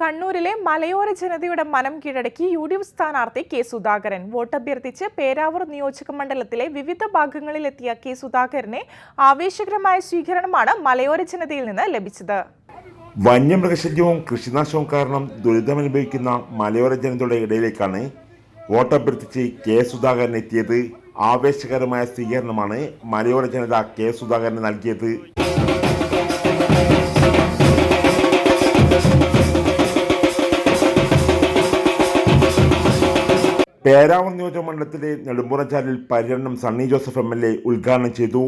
കണ്ണൂരിലെ മലയോര ജനതയുടെ മനം കീഴടക്കി യു ഡി എഫ് സ്ഥാനാർത്ഥി കെ സുധാകരൻ. വോട്ടഭ്യർത്ഥിച്ച് പേരാവൂർ നിയോജക മണ്ഡലത്തിലെ വിവിധ ഭാഗങ്ങളിലെത്തിയ കെ സുധാകരനെ ആവേശകരമായ സ്വീകരണമാണ് മലയോര ജനതയിൽ നിന്ന് ലഭിച്ചത്. വന്യമൃഗശല്യവും കൃഷിനാശവും കാരണം ദുരിതമനുഭവിക്കുന്ന മലയോര ജനതയുടെ ഇടയിലേക്കാണ് വോട്ടഭ്യർത്ഥിച്ച് കെ സുധാകരൻ എത്തിയത്. ആവേശകരമായ സ്വീകരണമാണ് മലയോര ജനത കെ സുധാകരന് നൽകിയത്. പേരാവൂർ നിയോജക മണ്ഡലത്തിലെ നെടുമ്പുറച്ചാലിൽ പര്യടനം Sunny Joseph M L A ഉദ്ഘാടനം ചെയ്തു.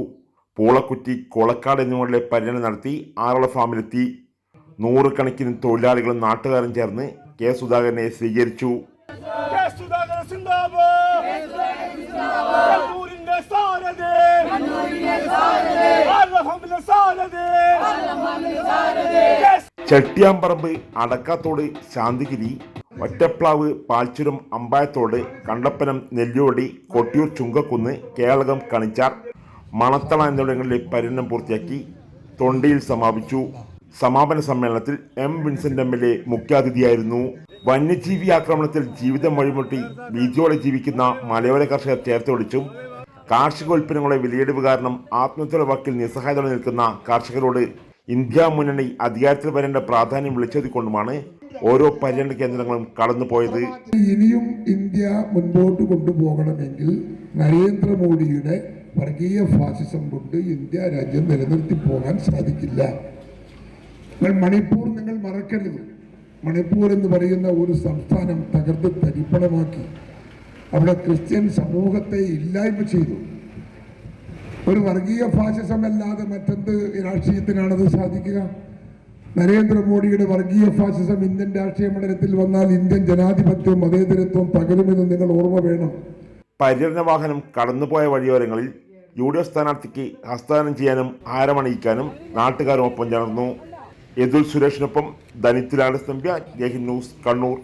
പൂളക്കുറ്റി കൊളക്കാട് എന്നിവരുടെ പര്യടനം നടത്തി ആറള ഫാമിലെത്തി. നൂറുകണക്കിന് തൊഴിലാളികളും നാട്ടുകാരും ചേർന്ന് കെ സുധാകരനെ സ്വീകരിച്ചു. ചെട്ടിയാമ്പറമ്പ് അടക്കാത്തോട് ശാന്തിഗിരി ഒറ്റപ്ലാവ് പാൽച്ചുരം അമ്പായത്തോട് കണ്ടപ്പനം നെല്ലിയോടി കൊട്ടിയൂർ ചുങ്കക്കുന്ന് കേളകം കണിച്ചാർ മണത്തള എന്നിവിടങ്ങളിലെ പര്യടനം പൂർത്തിയാക്കി തൊണ്ടിയിൽ സമാപിച്ചു. സമാപന സമ്മേളനത്തിൽ M. Vincent M. L. A. മുഖ്യാതിഥിയായിരുന്നു. വന്യജീവി ആക്രമണത്തിൽ ജീവിതം വഴിമുട്ടി ബീജോടെ ജീവിക്കുന്ന മലയോര കർഷകർ ചേർത്തൊടിച്ചും കാർഷികോൽപ്പന്നങ്ങളെ വിലയിടിവ് കാരണം ആത്മഹത്യയുടെ വക്കിൽ നിസ്സഹായതോടെ നിൽക്കുന്ന കർഷകരോട് ഇന്ത്യ മുന്നണി അധികാരത്തിൽ വരേണ്ട പ്രാധാന്യം വിളിച്ചത് കൊണ്ടുമാണ് ഓരോ പര്യടന കേന്ദ്രങ്ങളും കടന്നുപോയത്. ഇനിയും ഇന്ത്യ മുൻപോട്ട് കൊണ്ടുപോകണമെങ്കിൽ നരേന്ദ്രമോദിയുടെ വർഗീയ ഫാസിസം കൊണ്ട് ഇന്ത്യ രാജ്യം നിലനിർത്തി പോകാൻ സാധിക്കില്ല. മണിപ്പൂർ നിങ്ങൾ മറക്കരുത്. മണിപ്പൂർ എന്ന് പറയുന്ന ഒരു സംസ്ഥാനം തകർത്ത് തരിപ്പണമാക്കി. അവിടെ ക്രിസ്ത്യൻ സമൂഹത്തെ ഇല്ലായ്മ ചെയ്തു. ഒരു വർഗീയ ഫാസിസം അല്ലാതെ മറ്റെന്ത് രാഷ്ട്രീയത്തിനാണത് സാധിക്കുക? നരേന്ദ്രമോദിയുടെ വർഗീയ ഫാസിസം ഇന്ത്യൻ രാഷ്ട്രീയ മണ്ഡലത്തിൽ വന്നാൽ ഇന്ത്യൻ ജനാധിപത്യവും മതേതരത്വവും തകരുമെന്ന് നിങ്ങൾ ഓർമ്മ വേണം. പര്യടന വാഹനം കടന്നുപോയ വഴിയോരങ്ങളിൽ യു ഡി എഫ് സ്ഥാനാർത്ഥിക്ക് ആസ്ഥാനം ചെയ്യാനും ആരമണിയിക്കാനും നാട്ടുകാരും ഒപ്പം ചേർന്നു. യദുൽ സുരേഷിനൊപ്പം ധനിത്തിലാണ് സ്തംഭ്യ ജയ്ഹിന്ദ് ന്യൂസ് കണ്ണൂർ.